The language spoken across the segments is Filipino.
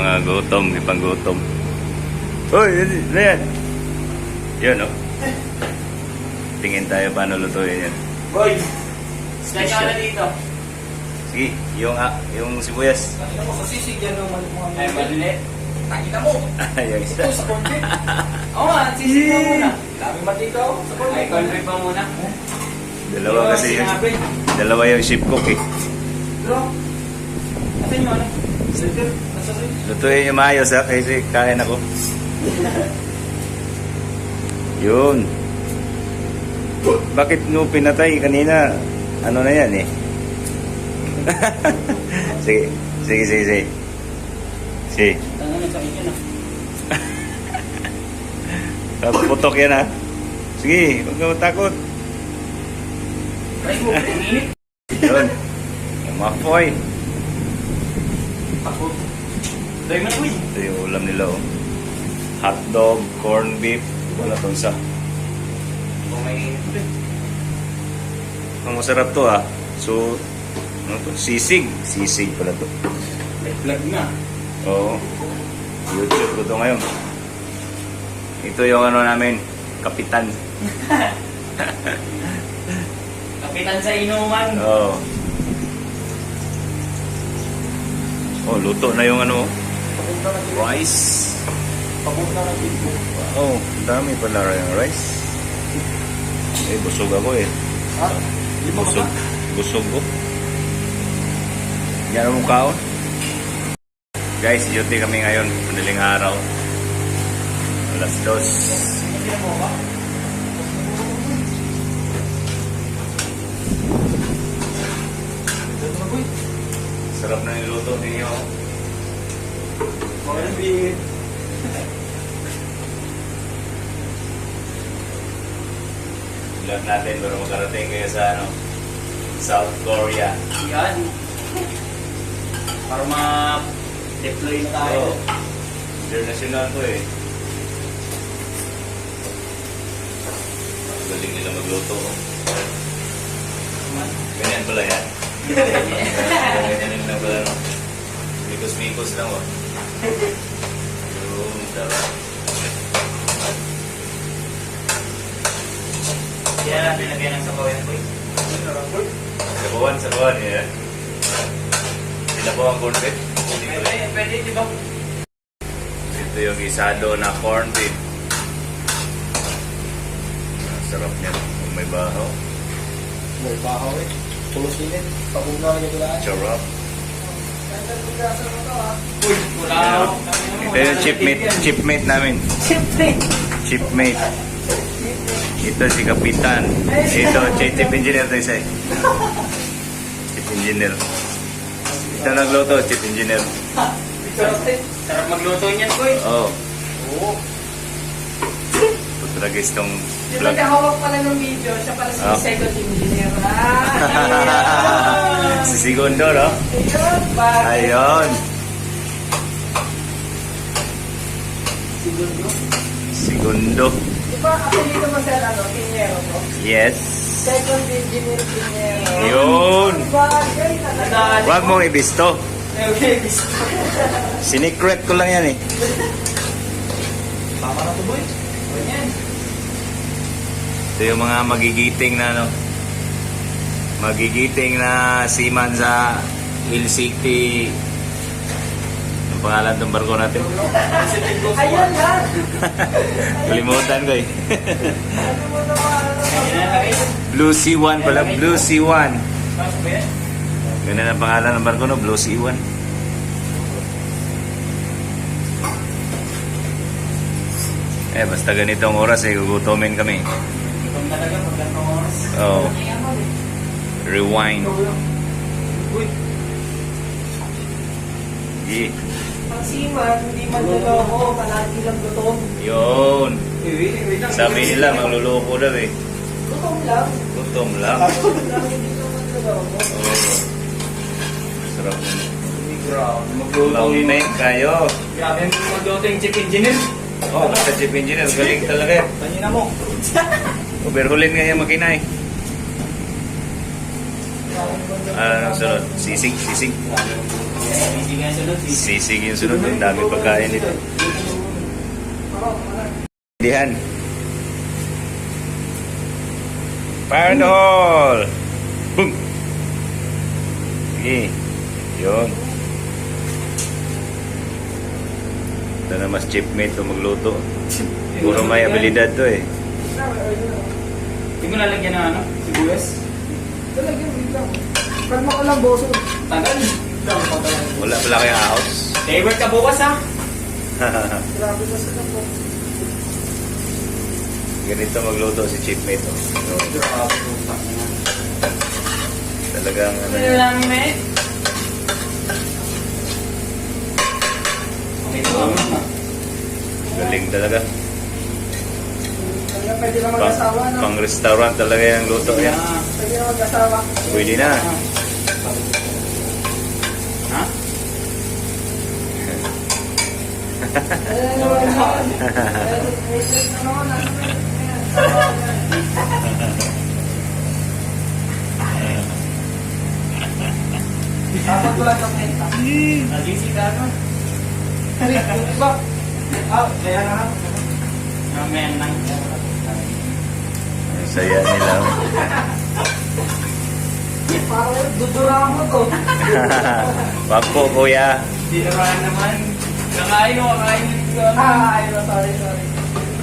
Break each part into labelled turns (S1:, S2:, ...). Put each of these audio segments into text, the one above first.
S1: mga gutom, may panggutom. Uy, ano yan? Yun, oh. Tingin tayo paano lutuin yan.
S2: Boy! Ka na dito.
S1: Sige, yung, ah, yung sibuyas.
S2: Nakita mo sa sisig yan ng mga Ay, malili. Nakita mo.
S1: yung isa.
S2: Ito sa konti. Oo nga, sisig mo muna. Dami matito sa konti. Ay, konti pa muna.
S1: Dalawa kasi yung, dalawa yung ship cook eh.
S2: Bro, atin mo na. Sige, nasa sa'yo.
S1: Lutuin yung maayos ha, kasi kain ako. Yun. Bakit nyo pinatay kanina? Ano na yan eh? sige, sige, sige, sige. Sige, putok yan ha. Sige, huwag ka matakot.
S2: Rice mo, ang
S1: Yun. Yung
S2: uy.
S1: Ito yung ulam nila oh. Hotdog, corned beef, wala tong sa.
S2: Kung may init ulit.
S1: Ang masarap to ah. So, ano to? Sisig. Sisig pala to.
S2: May vlog na.
S1: Oo. YouTube ko to ngayon. Ito yung ano namin, kapitan.
S2: Kapitan sa inuman.
S1: Oo. Oh, luto na yung ano. Rice. Oh, ang dami pala yung rice. Eh, busog ako eh.
S2: Ha? Lima
S1: Busog. Busog ko. Yan ang mukhaon. Guys, duty kami ngayon. Madaling araw. Alas dos. Sarap na yung luto ninyo.
S2: Bingit.
S1: Vlog natin para makarating kayo sa ano, South Korea.
S2: Yan. Para ma-deploy na tayo.
S1: Oo. International to eh. Galing nila magluto. Ganyan pala yan. Ganyan lang pala. no? Mikos-mikos lang oh. Yung sarap.
S2: Kaya natin lagyan ng sabaw yan, boy.
S1: Sabawan, sabawan yan. Sinabaw ang corned beef. Hindi ko
S2: Pwede,
S1: lang.
S2: pwede, di ba?
S1: Ito yung isado na corned beef. Sarap niya. Kung may bahaw.
S2: May bahaw eh. Tulos init. Pabunga na yung lang.
S1: Charap.
S2: Uy, wala Ako.
S1: Ito yung chipmate, chipmate namin.
S2: Chipmate.
S1: Chipmate. Ito si Kapitan. Ito, chief chief engineer to isa eh. Chief engineer. Ito nagluto, chief engineer.
S2: Sarap, sarap magluto niyan, boy.
S1: Oo. Oh,
S2: Oo.
S1: ito talaga itong
S3: Yung
S1: vlog.
S3: nagkahawak pala ng video, siya pala si
S1: Ah.
S3: second engineer. Ah!
S1: si Segundo, no?
S3: Ayun, bakit?
S1: Ayun.
S2: Siguro.
S1: Segundo.
S3: Di ba, apelido mo sa ano, Pinero to?
S1: Yes.
S3: Second engineer Pinero.
S1: Yun.
S3: Bagay talaga.
S1: Huwag mong ibisto.
S2: Okay, gusto.
S1: Sinicret ko lang yan eh.
S2: Tama na to, boy. Ganyan.
S1: Ito yung mga magigiting na ano. Magigiting na seaman sa Hill City. Ang pangalan ng barko natin.
S3: Ayun na.
S1: Kalimutan ko eh. Blue Sea One pala. Blue Sea One.
S2: Pasok ba yan?
S1: Ganun ang pangalan ng barko no. Blue Sea One. Eh, basta ganitong oras eh, gugutomin kami.
S2: Ikaw talaga pag ganitong oras.
S1: Oh, rewind.
S2: Uy,
S1: Yeah.
S3: Pag siman, hindi man naloko, palagi lang gutom.
S1: Yun.
S2: wait lang.
S1: Sabi nila, magluloko daw eh.
S3: Gutom lang.
S1: Gutom lang.
S3: Lang hindi naman naloko.
S1: Oo. Sarap.
S2: Uy, grabe. Magluto.
S1: Maumay kayo.
S2: Grabe ang magluto yung chief engineer.
S1: Oh, basta chief engineer, galing talaga.
S2: Kanina mo.
S1: Overhulin nga yung makina eh. Ah, ano sunod? Sisig, sisig.
S2: Sisig
S1: yung sunod. Ang dami pagkain dito. Dihan. Fire in the hole! Boom! Sige. Yun. Ito na mas chipmate to magluto. Puro may abilidad to eh.
S2: Hindi mo lalagyan ng ano? Sibuyas?
S3: Talagyan, wait lang. Kalma ko lang, boso.
S2: Tagal.
S1: Wala pala kayong house.
S2: Favorite ka bukas ha?
S3: Grabe ka sa kapot.
S1: Ganito magluto si chipmate to. So, talagang ano,
S2: lang, me? Okay, na.
S1: galing talaga.
S3: Pwede na mag-asawa, no?
S1: pang restaurant talaga yung luto niya.
S3: Pwede na mag-asawa.
S1: Pwede na.
S2: Ha?
S3: Na nasa Ayan. Dapat ko lang ng menta.
S2: Nagising ka ano?
S3: Iba. Ah, kaya na.
S2: Mamaya lang.
S1: Saya nila.
S3: Parang dudura mo to.
S1: Wag po kuya.
S2: Hindi naman. Kakain o kakain dito.
S3: Ah, ayun, sorry, sorry.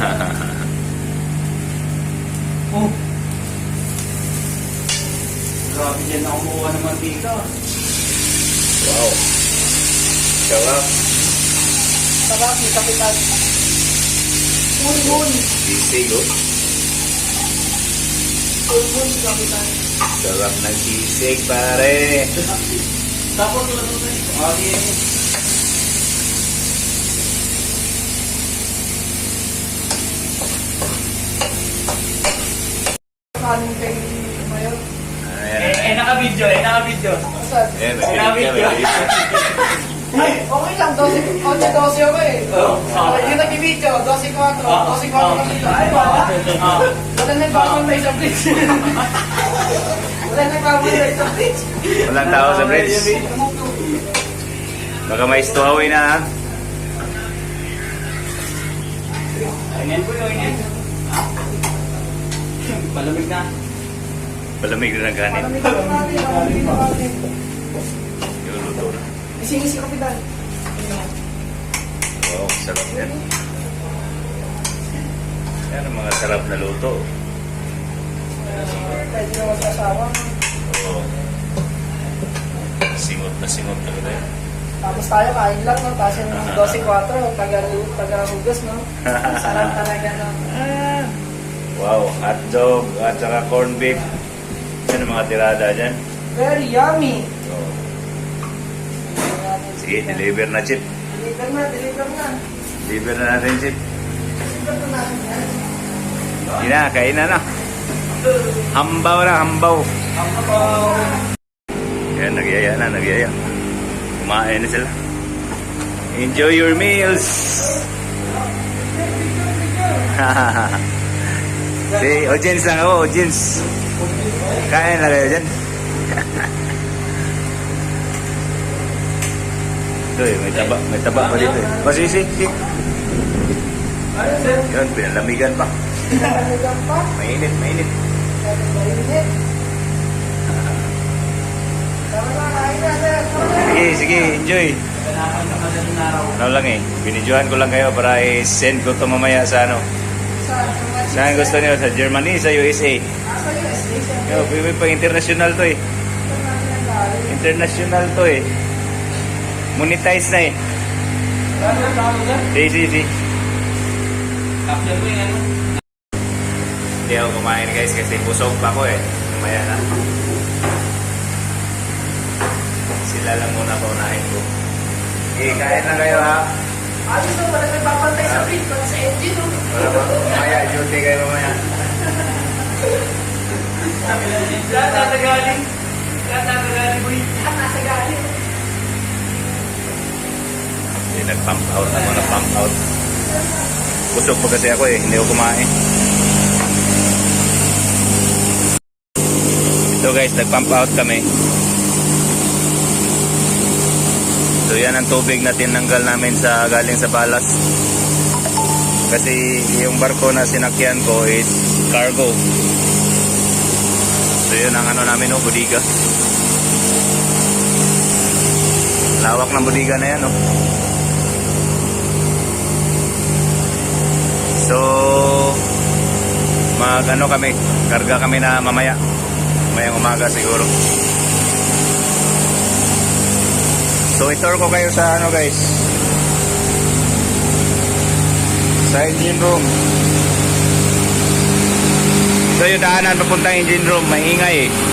S2: Oh. Grabe dyan na kumuha ng mantika.
S1: wow. Sarap.
S3: Sarap ni Kapitan. Ulbun.
S1: Sisig oh. Sarap ng sisig pare.
S2: Tapos wala ko tayo. Okay.
S3: Kanin kay Mayor.
S2: Eh, eh,
S1: Ayan.
S2: naka-video, eh, naka-video.
S3: Saan?
S1: Ayan, may
S3: Ay, okay lang. 12, 11, 12 ako eh.
S2: Oo.
S3: Oh, yung nag-video, 12, 4.
S2: Ah.
S3: 12, 4 kami dito. Ay, wala.
S2: Ah.
S3: Wala nagpapantay sa bridge. Wala nagpapantay sa bridge.
S1: Walang tao sa bridge. Baka may stuhawi na ha.
S2: Ayan po yun, ayan. Palamig na.
S1: Palamig na ng kanin.
S3: Malamig na natin, malamig na. Isingin si Kapitan.
S1: Wow, sarap yan. Yan ang mga sarap na luto.
S3: Pwede na mag-asawa.
S1: Oo. Singot na singot talaga yan.
S3: Tapos tayo kain lang, no? Tapos yung 12-4, taga- taga-hugas, no? Sarap talaga, no?
S1: Wow, hotdog at saka corned beef. Ang mga tirada dyan.
S3: Very yummy.
S1: Sige, deliver na chip.
S3: Deliver na, deliver na.
S1: Deliver na natin chip.
S3: Deliver na natin.
S1: Hindi na, kain na na. Hambaw na, hambaw. Yan, nagyaya na, nagyaya. Kumain na sila. Enjoy your meals! si audience lang ako, audience. Kain na kayo dyan. Ito eh, may taba, may taba pa dito eh. Oh, si. Yun, pinalamigan pa.
S3: Deliver pa.
S1: Mainit, mainit.
S3: Mainit.
S1: Sige, sige, enjoy. Ano lang eh, binidyohan ko lang kayo para i-send ko to mamaya sa ano. Saan gusto niyo? Sa Germany, sa USA.
S3: Yung station?
S1: Yo, may pang international to eh. International to eh. Monetize na eh. Si, si, si.
S2: Capture mo yung ano?
S1: Hindi ako kumain guys kasi busog pa ko eh. Mamaya na. Sila lang muna paunahin ko. Okay, kain na kayo ha.
S3: Ano to, wala nagpapantay sa bridge, wala sa engine?
S1: Wala ba? Mamaya, duty kayo mamaya.
S2: Lahat natagaling. Lahat natagaling mo
S3: Lahat nasa
S1: Hindi, nag-pump out ako, nag-pump out. Busog pa kasi ako eh, hindi ako kumain. Ito guys, nag-pump out kami. So yan ang tubig na tinanggal namin sa galing sa balas. Kasi yung barko na sinakyan ko is cargo. So yun ang ano namin no, budiga. Lawak ng budiga na yan no. So mag ano kami, karga kami na mamaya. Mamayang umaga siguro. So itour ko kayo sa ano guys. Sa engine room. Ito yung daanan papuntang engine room, maingay eh.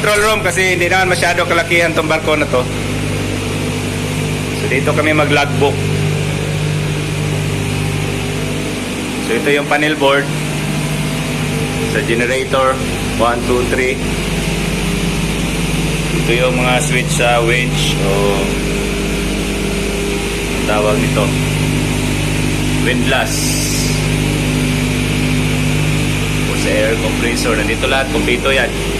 S1: Control room kasi hindi naman masyado kalakihan tong barko na to. So dito kami mag logbook. So ito yung panel board. Sa generator 1, 2, 3 ito yung mga switch sa winch o tawag nito. Windlass o sa air compressor. Nandito lahat kumpleto yan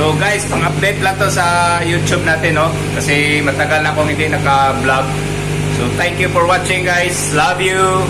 S1: so guys pang update lang to sa youtube natin no? Kasi matagal na akong hindi naka vlog so thank you for watching guys. Love you